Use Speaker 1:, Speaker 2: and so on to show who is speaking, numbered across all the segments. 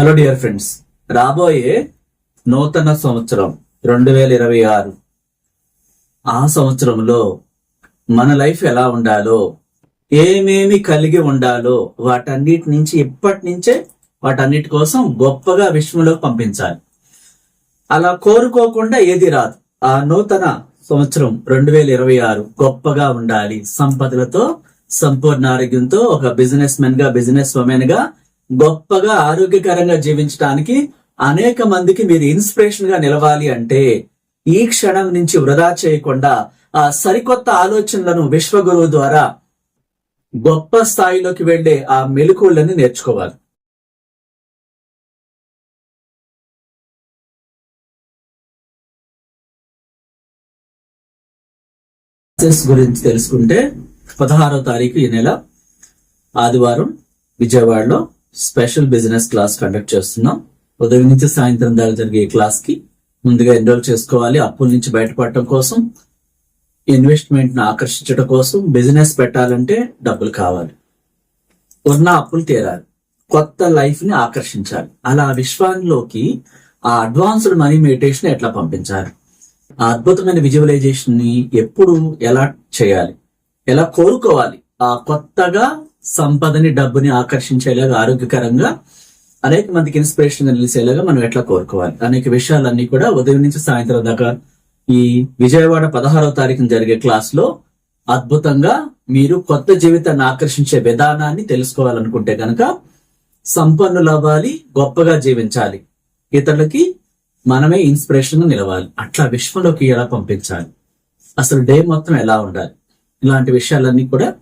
Speaker 1: Hello dear friends రాబోయే నూతన సంవత్సరం రెండు వేల ఇరవై ఆరు. ఆ సంవత్సరంలో మన లైఫ్ ఎలా ఉండాలో ఏమేమి కలిగి ఉండాలో వాటన్నిటి నుంచి ఇప్పటి నుంచే వాటన్నిటి కోసం గొప్పగా విశ్వంలోకి పంపించాలి. అలా కోరుకోకుండా ఏది రాదు. ఆ నూతన సంవత్సరం రెండు వేల ఇరవై ఆరు గొప్పగా ఉండాలి. సంపదలతో సంపూర్ణ ఆరోగ్యంతో ఒక బిజినెస్ మెన్గా బిజినెస్ ఉమెన్గా గొప్పగా ఆరోగ్యకరంగా జీవించడానికి అనేక మందికి మీరు ఇన్స్పిరేషన్గా నిలవాలి అంటే ఈ క్షణం నుంచి వృధా చేయకుండా ఆ సరికొత్త ఆలోచనలను విశ్వగురువు ద్వారా గొప్ప స్థాయిలోకి వెళ్ళే ఆ మెలకువలను నేర్చుకోవాలి. గురించి తెలుసుకుంటే పదహారో తారీఖు ఈ నెల ఆదివారం విజయవాడలో స్పెషల్ బిజినెస్ క్లాస్ కండక్ట్ చేస్తున్నాం. ఉదయం నుంచి సాయంత్రం దాకా జరిగే క్లాస్కి ముందుగా ఎన్రోల్ చేసుకోవాలి. అప్పుల నుంచి బయటపడటం కోసం ఇన్వెస్ట్మెంట్ను ఆకర్షించడం కోసం బిజినెస్ పెట్టాలంటే డబ్బులు కావాలి. ఉన్న అప్పులు తీరాలి. కొత్త లైఫ్ని ఆకర్షించాలి. అలా విశ్వానికి ఆ అడ్వాన్స్డ్ మనీ మెడిటేషన్ ఎట్లా పంపించాలి? ఆ అద్భుతమైన విజువలైజేషన్ని ఎప్పుడు ఎలా చేయాలి? ఎలా కోరుకోవాలి? ఆ కొత్తగా సంపదని డబ్బుని ఆకర్షించేలాగా ఆరోగ్యకరంగా అనేక మందికి ఇన్స్పిరేషన్ నిలిచేలాగా మనం ఎట్లా కోరుకోవాలి? అనేక విషయాలన్నీ కూడా ఉదయం నుంచి సాయంత్రం దాకా ఈ విజయవాడ పదహారవ తారీఖున జరిగే క్లాస్లో అద్భుతంగా మీరు కొత్త జీవితాన్ని ఆకర్షించే విధానాన్ని తెలుసుకోవాలనుకుంటే కనుక సంపన్నులు అవ్వాలి గొప్పగా జీవించాలి. ఇతరులకి మనమే ఇన్స్పిరేషన్ నిలవాలి. అట్లా విశ్వంలోకి ఎలా పంపించాలి? అసలు డే మొత్తం ఎలా ఉండాలి? ఇలాంటి విషయాలన్నీ కూడా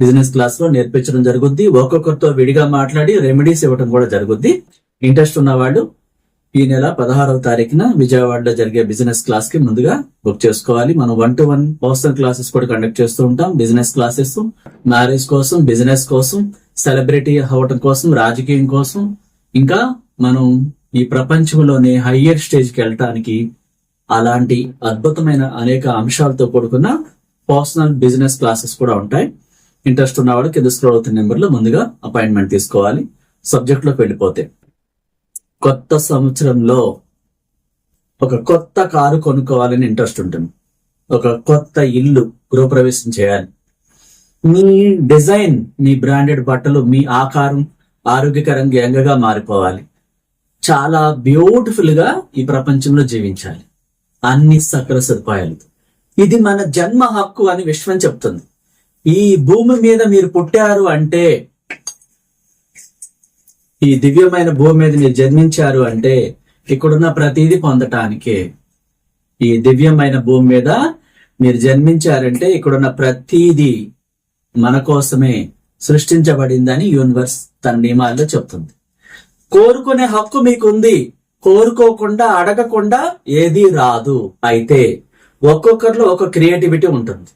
Speaker 1: బిజినెస్ క్లాస్లో నేర్పించడం జరుగుద్ది. ఒక్కొక్కరితో విడిగా మాట్లాడి రెమెడీస్ ఇవ్వడం కూడా జరుగుద్ది. ఇంట్రెస్ట్ ఉన్న వాళ్ళు ఈ నెల పదహారవ తారీఖున విజయవాడలో జరిగే బిజినెస్ క్లాస్కి ముందుగా బుక్ చేసుకోవాలి. మనం one to one personal classes కూడా కండక్ట్ చేస్తూ ఉంటాం. బిజినెస్ క్లాసెస్ మ్యారేజ్ కోసం బిజినెస్ కోసం సెలబ్రిటీ అవ్వటం కోసం రాజకీయం కోసం. ఇంకా మనం ఈ ప్రపంచంలోనే హయ్యర్ స్టేజ్కి వెళ్ళటానికి అలాంటి అద్భుతమైన అనేక అంశాలతో కూడుకున్న పర్సనల్ బిజినెస్ క్లాసెస్ కూడా ఉంటాయి. ఇంట్రెస్ట్ ఉన్నవాడు కింద స్క్రోల్ అవుతున్న నెంబర్లో ముందుగా అపాయింట్మెంట్ తీసుకోవాలి. సబ్జెక్ట్లోకి వెళ్ళిపోతే కొత్త సంవత్సరంలో ఒక కొత్త కారు కొనుక్కోవాలని ఇంట్రెస్ట్ ఉంటుంది. ఒక కొత్త ఇల్లు గృహప్రవేశం చేయాలి. మీ డిజైన్ మీ బ్రాండెడ్ బట్టలు మీ ఆకారం ఆరోగ్యకరంగా యంగగా మారిపోవాలి. చాలా బ్యూటిఫుల్గా ఈ ప్రపంచంలో జీవించాలి. అన్ని సకల సదుపాయాలతో. ఇది మన జన్మ హక్కు అని విశ్వం చెప్తుంది. ఈ భూమి మీద మీరు పుట్టారు అంటే ఈ దివ్యమైన భూమి మీద మీరు జన్మించారు అంటే ఇక్కడున్న ప్రతిదీ పొందటానికే. ఈ దివ్యమైన భూమి మీద మీరు జన్మించారంటే ఇక్కడున్న ప్రతిదీ మన కోసమే సృష్టించబడిందని యూనివర్స్ తన నియమాల్లో చెప్తుంది. కోరుకునే హక్కు మీకుంది. కోరుకోకుండా అడగకుండా ఏది రాదు. అయితే ఒక్కొక్కరిలో ఒక క్రియేటివిటీ ఉంటుంది.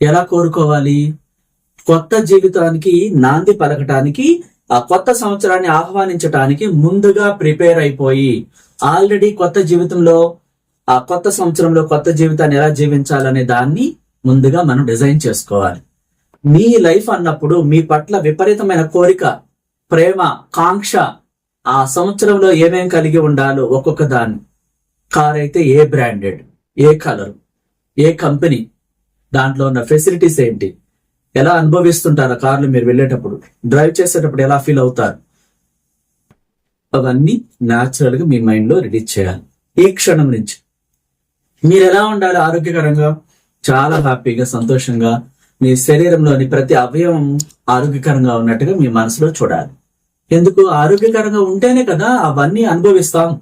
Speaker 1: ఎలా కోరుకోవాలి? కొత్త జీవితానికి నాంది పలకటానికి ఆ కొత్త సంవత్సరాన్ని ఆహ్వానించటానికి ముందుగా ప్రిపేర్ అయిపోయి ఆల్రెడీ కొత్త జీవితంలో ఆ కొత్త సంవత్సరంలో కొత్త జీవితాన్ని ఎలా జీవించాలనే దాన్ని ముందుగా మనం డిజైన్ చేసుకోవాలి. మీ లైఫ్ అన్నప్పుడు మీ పట్ల విపరీతమైన కోరిక ప్రేమ కాంక్ష ఆ సంవత్సరంలో ఏమేం కలిగి ఉండాలో ఒక్కొక్క దాన్ని. కార్ అయితే ఏ బ్రాండెడ్ ఏ కలర్ ఏ కంపెనీ దాంట్లో ఉన్న ఫెసిలిటీస్ ఏంటి? ఎలా అనుభవిస్తుంటారు ఆ కార్లు మీరు వెళ్ళేటప్పుడు? డ్రైవ్ చేసేటప్పుడు ఎలా ఫీల్ అవుతారు? అవన్నీ న్యాచురల్గా మీ మైండ్లో రెడీ చేయాలి. ఈ క్షణం నుంచి. మీరు ఎలా ఉండాలి ఆరోగ్యకరంగా? చాలా హ్యాపీగా సంతోషంగా మీ శరీరంలోని ప్రతి అవయవం ఆరోగ్యకరంగా ఉన్నట్టుగా మీ మనసులో చూడాలి. ఎందుకు? ఆరోగ్యకరంగా ఉంటేనే కదా అవన్నీ అనుభవిస్తాం.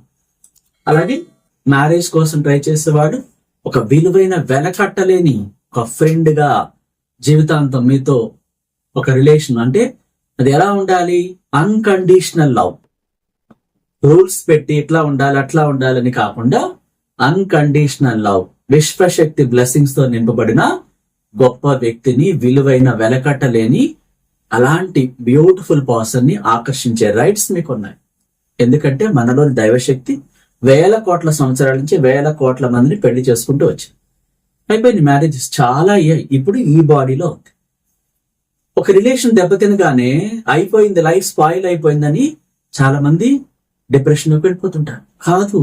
Speaker 1: అలాగే మ్యారేజ్ కోసం ట్రై చేసేవాడు ఒక విలువైన వెలకట్టలేని ఒక ఫ్రెండ్గా జీవితాంతం మీతో ఒక రిలేషన్ అంటే అది ఎలా ఉండాలి? అన్కండిషనల్ లవ్ రూల్స్ పెట్టి ఇట్లా ఉండాలి అట్లా ఉండాలని కాకుండా అన్కండిషనల్ లవ్ విశ్వశక్తి బ్లెస్సింగ్స్తో నింపబడిన గొప్ప వ్యక్తిని విలువైన వెలకట్టలేని అలాంటి బ్యూటిఫుల్ పర్సన్ని ఆకర్షించే రైట్స్ మీకు ఉన్నాయి ఎందుకంటే మనలోని దైవశక్తి వేల కోట్ల సంవత్సరాల నుంచి వేల కోట్ల మందిని పెళ్ళి చేసుకుంటూ వచ్చింది. అయిపోయింది మ్యారేజెస్ చాలా అయ్యాయి. ఇప్పుడు ఈ బాడీలో ఉంది. ఒక రిలేషన్ దెబ్బతినగానే అయిపోయింది లైఫ్ స్పాయిల్ అయిపోయిందని చాలా మంది డిప్రెషన్లోకి వెళ్ళిపోతుంటారు. కాదు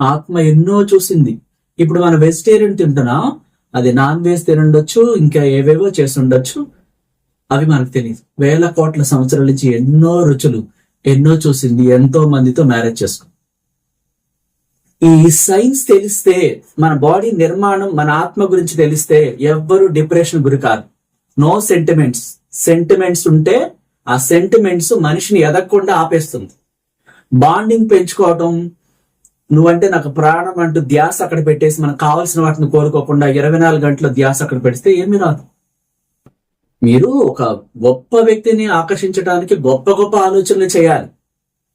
Speaker 1: ఆత్మ ఎన్నో చూసింది. ఇప్పుడు మన వెజిటేరియన్ తింటున్నాం అది నాన్ వెజ్ తినుండొచ్చు ఇంకా ఏవేవో చేసి ఉండొచ్చు అవి మనకు తెలియదు వేల కోట్ల సంవత్సరాల నుంచి ఎన్నో రుచులు ఎన్నో చూసింది ఎంతో మందితో మ్యారేజ్ చేసుకుంది ఈ సైన్స్ తెలిస్తే మన బాడీ నిర్మాణం మన ఆత్మ గురించి తెలిస్తే ఎవ్వరు డిప్రెషన్ గురి కాదు నో సెంటిమెంట్స్. సెంటిమెంట్స్ ఉంటే ఆ సెంటిమెంట్స్ మనిషిని ఎదగకుండా ఆపేస్తుంది. బాండింగ్ పెంచుకోవటం నువ్వంటే నాకు ప్రాణం అంటూ ధ్యాస అక్కడ పెట్టేసి మనకు కావాల్సిన వాటిని కోరుకోకుండా ఇరవై నాలుగు గంటల ధ్యాస అక్కడ పెడితే ఏమీ రాదు. మీరు ఒక గొప్ప వ్యక్తిని ఆకర్షించడానికి గొప్ప గొప్ప ఆలోచనలు చేయాలి.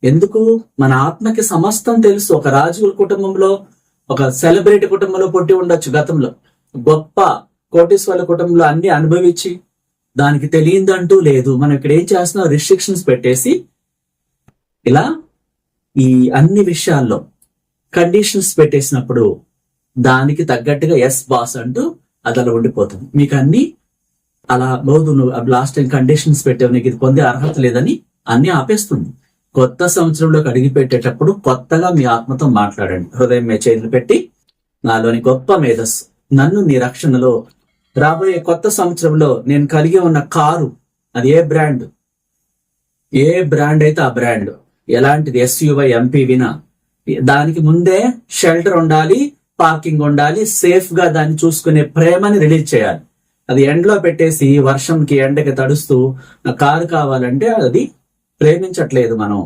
Speaker 1: ఎందుకు? మన ఆత్మకి సమస్తం తెలుసు. ఒక రాజుల కుటుంబంలో ఒక సెలబ్రిటీ కుటుంబంలో పుట్టి ఉండొచ్చు గతంలో. గొప్ప కోటేశ్వర్ల కుటుంబంలో అన్ని అనుభవించి దానికి తెలియదంటూ లేదు. మనం ఇక్కడ ఏం చేస్తున్నాం? రిస్ట్రిక్షన్స్ పెట్టేసి ఇలా ఈ అన్ని విషయాల్లో కండిషన్స్ పెట్టేసినప్పుడు దానికి తగ్గట్టుగా ఎస్ బాస్ అంటూ అది అలా ఉండిపోతుంది. మీకు అన్ని అలా లేదు నువ్వు లాస్ట్ టైం కండిషన్స్ పెట్టావు నీకు ఇది పొందే అర్హత లేదని అన్ని ఆపేస్తుంది. కొత్త సంవత్సరంలోకి అడిగి పెట్టేటప్పుడు కొత్తగా మీ ఆత్మతో మాట్లాడండి. హృదయం మీ చేతులు పెట్టి నాలోని గొప్ప మేధస్సు నన్ను నీ రక్షణలో రాబోయే కొత్త సంవత్సరంలో నేను కలిగి ఉన్న కారు అది ఏ బ్రాండ్? ఏ బ్రాండ్ అయితే ఆ బ్రాండ్? ఎలాంటిది ఎస్యువై ఎంపీవినా దానికి ముందే షెల్టర్ ఉండాలి పార్కింగ్ ఉండాలి సేఫ్గా దాన్ని చూసుకునే ప్రేమని రిలీజ్ చేయాలి. అది ఎండలో పెట్టేసి వర్షంకి ఎండకి తడుస్తూ నా కారు కావాలంటే అది ప్రేమించట్లేదు మనం.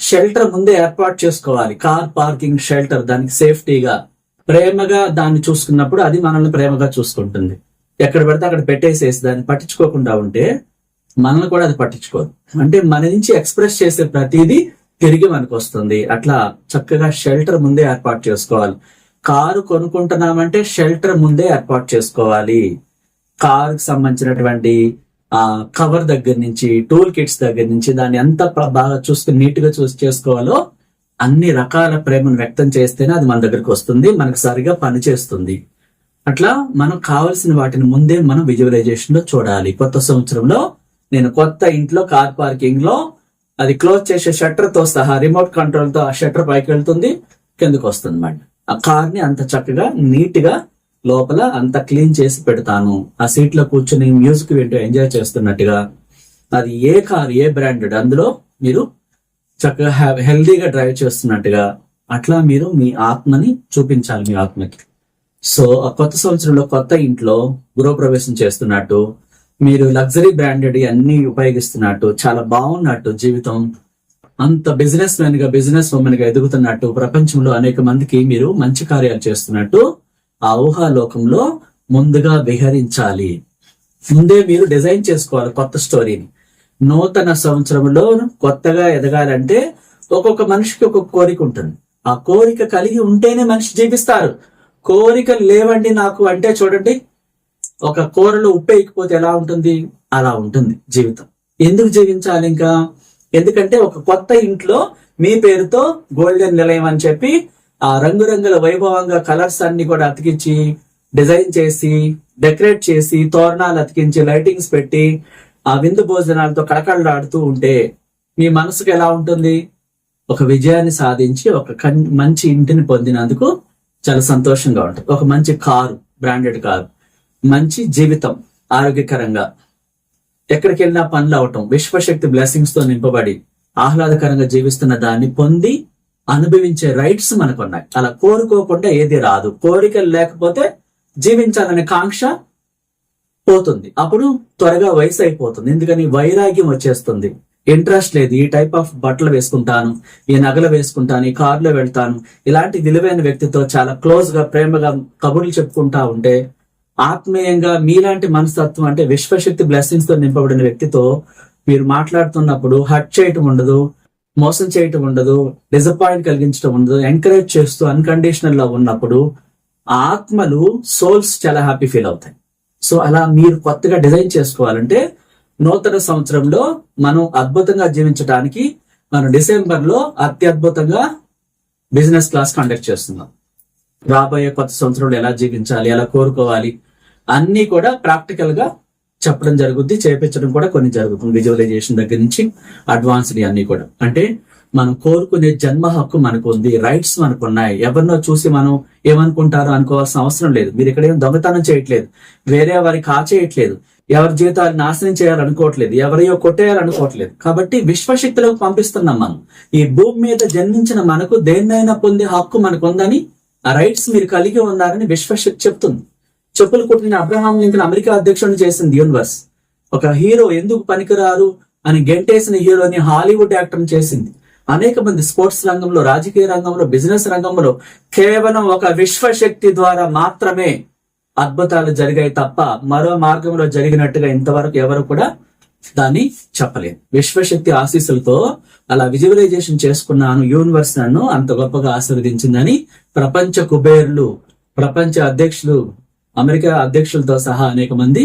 Speaker 1: షెల్టర్ ముందే ఏర్పాటు చేసుకోవాలి. కార్ పార్కింగ్ షెల్టర్ దానికి సేఫ్టీగా. ప్రేమగా దాన్ని చూసుకున్నప్పుడు అది మనల్ని ప్రేమగా చూసుకుంటుంది. ఎక్కడ పడితే అక్కడ పెట్టేసేసి దాన్ని పట్టించుకోకుండా ఉంటే మనల్ని కూడా అది పట్టించుకోదు. అంటే మన నుంచి ఎక్స్ప్రెస్ చేసే ప్రతిదీ తిరిగి మనకు వస్తుంది. అట్లా చక్కగా షెల్టర్ ముందే ఏర్పాటు చేసుకోవాలి. కారు కొనుక్కుంటున్నామంటే షెల్టర్ ముందే ఏర్పాటు చేసుకోవాలి. కారుకి సంబంధించినటువంటి కవర్ దగ్గర నుంచి టూల్ కిట్స్ దగ్గర నుంచి దాన్ని ఎంత బాగా చూసుకుని నీట్గా చూసి చేసుకోవాలో అన్ని రకాల ప్రేమను వ్యక్తం చేస్తేనే అది మన దగ్గరికి వస్తుంది మనకు సరిగా పని చేస్తుంది. అట్లా మనం కావలసిన వాటిని ముందే మనం విజువలైజేషన్లో చూడాలి. కొత్త సంవత్సరంలో నేను కొత్త ఇంట్లో కార్ పార్కింగ్లో అది క్లోజ్ చేసే షట్టర్తో సహా రిమోట్ కంట్రోల్తో ఆ షట్టర్ పైకి వెళ్తుంది కిందకు వస్తుంది అన్నమాట ఆ కార్ని అంత చక్కగా నీట్గా లోపల అంత క్లీన్ చేసి పెడతాను. ఆ సీట్లో కూర్చొని మ్యూజిక్ వింటూ ఎంజాయ్ చేస్తున్నట్టుగా. అది ఏ కార్ ఏ బ్రాండెడ్ అందులో మీరు చక్కగా హెల్దీగా డ్రైవ్ చేస్తున్నట్టుగా. అట్లా మీరు మీ ఆత్మని చూపించాలి మీ ఆత్మకి. సో ఆ కొత్త సంవత్సరంలో కొత్త ఇంట్లో గృహప్రవేశం చేస్తున్నట్టు మీరు లగ్జరీ బ్రాండెడ్ అన్ని ఉపయోగిస్తున్నట్టు చాలా బాగున్నట్టు జీవితం. అంత బిజినెస్ మ్యాన్గా బిజినెస్ ఉమెన్గా ఎదుగుతున్నట్టు ప్రపంచంలో అనేక మందికి మీరు మంచి కార్యాలు చేస్తున్నట్టు ఆ ఊహాలోకంలో ముందుగా విహరించాలి. ముందే మీరు డిజైన్ చేసుకోవాలి కొత్త స్టోరీని. నూతన సంవత్సరంలో కొత్తగా ఎదగాలంటే ఒక్కొక్క మనిషికి ఒక్కొక్క కోరిక ఉంటుంది. ఆ కోరిక కలిగి ఉంటేనే మనిషి జీవిస్తారు. కోరికలు లేవండి నాకు అంటే చూడండి ఒక కూరలో ఉప్పు వేయకపోతే ఎలా ఉంటుంది? అలా ఉంటుంది జీవితం. ఎందుకు జీవించాలి ఇంకా? ఎందుకంటే ఒక కొత్త ఇంట్లో మీ పేరుతో గోల్డెన్ నిలయం అని చెప్పి ఆ రంగురంగుల వైభవంగా కలర్స్ అన్ని కూడా అతికించి డిజైన్ చేసి డెకరేట్ చేసి తోరణాలు అతికించి లైటింగ్స్ పెట్టి ఆ విందు భోజనాలతో కళకళలాడుతూ ఉంటే మీ మనసుకు ఎలా ఉంటుంది? ఒక విజయాన్ని సాధించి ఒక కన్- మంచి ఇంటిని పొందినందుకు చాలా సంతోషంగా ఉంటుంది. ఒక మంచి కారు బ్రాండెడ్ కారు మంచి జీవితం ఆరోగ్యకరంగా. ఎక్కడికి వెళ్ళినా పనులు అవటం విశ్వశక్తి బ్లెస్సింగ్స్తో నింపబడి ఆహ్లాదకరంగా జీవిస్తున్న దాన్ని పొంది అనుభవించే రైట్స్ మనకు ఉన్నాయి అలా కోరుకోకుండా ఏది రాదు. కోరికలు లేకపోతే జీవించాలనే కాంక్ష పోతుంది. అప్పుడు త్వరగా వయసు అయిపోతుంది. ఎందుకని? వైరాగ్యం వచ్చేస్తుంది. ఇంట్రెస్ట్ లేదు. ఈ టైప్ ఆఫ్ బట్టలు వేసుకుంటాను ఈ నగలు వేసుకుంటాను ఈ కారులో వెళ్తాను. ఇలాంటి విలువైన వ్యక్తితో చాలా క్లోజ్గా ప్రేమగా కబుర్లు చెప్పుకుంటా ఉంటే ఆత్మీయంగా మీలాంటి మనస్తత్వం అంటే విశ్వశక్తి బ్లెస్సింగ్స్తో నింపబడిన వ్యక్తితో మీరు మాట్లాడుతున్నప్పుడు హట్ చేయటం ఉండదు. మోసం చేయటం ఉండదు డిసప్పాయింట్ కలిగించడం ఉండదు ఎంకరేజ్ చేస్తూ అన్కండిషనల్లో ఉన్నప్పుడు ఆత్మలు సోల్స్ చాలా హ్యాపీ ఫీల్ అవుతాయి. సో అలా మీరు కొత్తగా డిజైన్ చేసుకోవాలంటే నూతన సంవత్సరంలో మనం అద్భుతంగా జీవించడానికి మనం డిసెంబర్లో అత్యద్భుతంగా బిజినెస్ క్లాస్ కండక్ట్ చేస్తున్నాం. రాబోయే కొత్త సంవత్సరంలో ఎలా జీవించాలి ఎలా కోరుకోవాలి అన్ని కూడా ప్రాక్టికల్గా చెప్పడం జరుగుద్ది చేపించడం కూడా కొన్ని జరుగుతుంది. విజువలైజేషన్ దగ్గర నుంచి అడ్వాన్స్డ్ అన్ని కూడా. అంటే మనం కోరుకునే జన్మ హక్కు మనకు ఉంది రైట్స్ మనకు ఉన్నాయి. ఎవరినో చూసి మనం ఏమనుకుంటారో అనుకోవాల్సిన అవసరం లేదు. మీరు ఇక్కడ ఏం దొంగతనం చేయట్లేదు. వేరే వారి కాచేయట్లేదు. ఎవరి జీవితాలు నాశనం చేయాలనుకోవట్లేదు. ఎవరియో కొట్టేయాలనుకోవట్లేదు. కాబట్టి విశ్వశక్తిలోకి పంపిస్తున్నాం మనం. ఈ భూమి మీద జన్మించిన మనకు దేన్నైనా పొందే హక్కు మనకు ఉందని రైట్స్ మీరు కలిగి ఉన్నారని విశ్వశక్తి చెప్తుంది. చెప్పులు కుట్టిన అబ్రహాం లింకన్ అమెరికా అధ్యక్షుడిని చేసింది యూనివర్స్. ఒక హీరో ఎందుకు పనికిరారు అని గెంటేసిన హీరోని హాలీవుడ్ యాక్టర్ చేసింది. అనేక మంది స్పోర్ట్స్ రంగంలో రాజకీయ రంగంలో బిజినెస్ రంగంలో కేవలం ఒక విశ్వశక్తి ద్వారా మాత్రమే అద్భుతాలు జరిగాయి తప్ప మరో మార్గంలో జరిగినట్టుగా ఇంతవరకు ఎవరు కూడా దాన్ని చెప్పలేదు. విశ్వశక్తి ఆశీస్సులతో అలా విజువలైజేషన్ చేసుకున్నాను. యూనివర్స్ నన్ను అంత గొప్పగా ఆశీర్వదించిందని ప్రపంచ కుబేర్లు ప్రపంచ అధ్యక్షులు అమెరికా అధ్యక్షులతో సహా అనేక మంది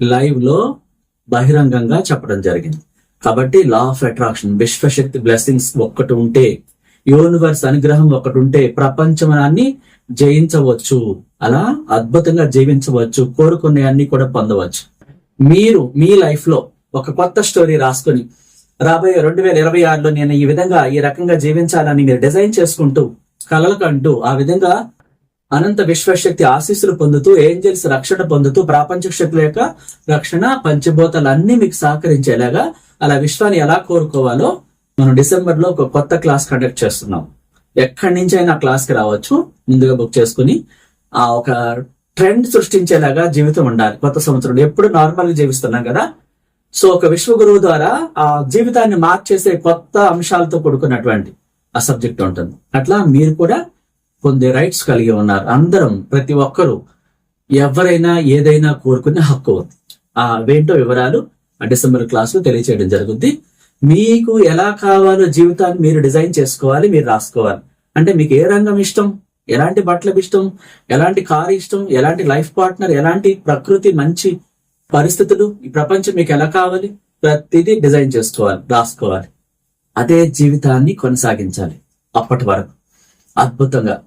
Speaker 1: లైవ్లో బహిరంగంగా చెప్పడం జరిగింది. కాబట్టి లా ఆఫ్ అట్రాక్షన్ విశ్వశక్తి బ్లెస్సింగ్స్ ఒక్కటి ఉంటే యూనివర్స్ అనుగ్రహం ఒకటి ఉంటే ప్రపంచమనాన్ని జయించవచ్చు. అలా అద్భుతంగా జీవించవచ్చు కోరుకునే అన్ని కూడా పొందవచ్చు. మీరు మీ లైఫ్లో ఒక కొత్త స్టోరీ రాసుకొని రాబోయే రెండు వేల ఇరవై ఆరులో నేను ఈ విధంగా ఈ రకంగా జీవించాలని మీరు డిజైన్ చేసుకుంటూ కలలకంటూ ఆ విధంగా అనంత విశ్వశక్తి ఆశీస్సులు పొందుతూ ఏంజల్స్ రక్షణ పొందుతూ ప్రాపంచ శక్తుల యొక్క రక్షణ పంచభూతాలు అన్ని మీకు సహకరించేలాగా అలా విశ్వాన్ని ఎలా కోరుకోవాలో మనం డిసెంబర్లో ఒక కొత్త క్లాస్ కండక్ట్ చేస్తున్నాం. ఎక్కడి నుంచి అయినా క్లాస్కి రావచ్చు. ముందుగా బుక్ చేసుకుని ఆ ఒక ట్రెండ్ సృష్టించేలాగా జీవితం ఉండాలి. కొత్త సంవత్సరం ఎప్పుడు నార్మల్గా జీవిస్తున్నాం కదా. సో ఒక విశ్వ గురువు ద్వారా ఆ జీవితాన్ని మార్చేసే కొత్త అంశాలతో కూడుకున్నటువంటి ఆ సబ్జెక్ట్ ఉంటుంది. అట్లా మీరు కూడా పొందే రైట్స్ కలిగి ఉన్నారు. అందరం ప్రతి ఒక్కరూ ఎవరైనా ఏదైనా కోరుకునే హక్కు ఉంది. ఆ అవేంటో వివరాలు ఆ డిసెంబర్ క్లాస్లో తెలియచేయడం జరుగుద్ది. మీకు ఎలా కావాలో జీవితాన్ని మీరు డిజైన్ చేసుకోవాలి మీరు రాసుకోవాలి. అంటే మీకు ఏ రంగం ఇష్టం? ఎలాంటి బట్టలకు ఇష్టం? ఎలాంటి కారు ఇష్టం? ఎలాంటి లైఫ్ పార్ట్నర్? ఎలాంటి ప్రకృతి మంచి పరిస్థితులు? ఈ ప్రపంచం మీకు ఎలా కావాలి? ప్రతిదీ డిజైన్ చేసుకోవాలి రాసుకోవాలి. అదే జీవితాన్ని కొనసాగించాలి. అప్పటి వరకు. అద్భుతంగా.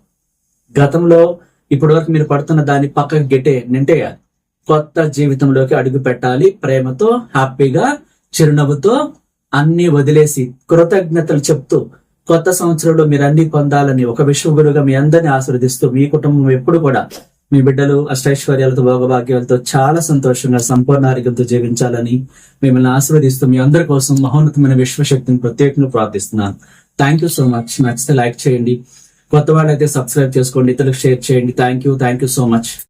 Speaker 1: గతంలో ఇప్పటి వరకు మీరు పడుతున్న దాన్ని పక్కకు గెట్టే నింటేయాలి. కొత్త జీవితంలోకి అడుగు పెట్టాలి. ప్రేమతో హ్యాపీగా చిరునవ్వుతో అన్ని వదిలేసి కృతజ్ఞతలు చెప్తూ కొత్త సంవత్సరంలో మీరు అన్ని పొందాలని ఒక విశ్వగురుగా మీ అందరిని ఆశీర్దిస్తూ మీ కుటుంబం ఎప్పుడు కూడా మీ బిడ్డలు అష్టైశ్వర్యాలతో భోగభాగ్యాలతో చాలా సంతోషంగా సంపూర్ణ ఆరోగ్యంతో జీవించాలని మిమ్మల్ని ఆశీర్వదిస్తూ మీ అందరి కోసం మహోన్నతమైన విశ్వశక్తిని ప్రత్యేకంగా ప్రార్థిస్తున్నాను. థ్యాంక్ యూ సో మచ్ నచ్చితే లైక్ చేయండి. కొత్త వాళ్ళైతే సబ్స్క్రైబ్ చేసుకోండి ఇతరులకు షేర్ చేయండి. Thank you thank you so much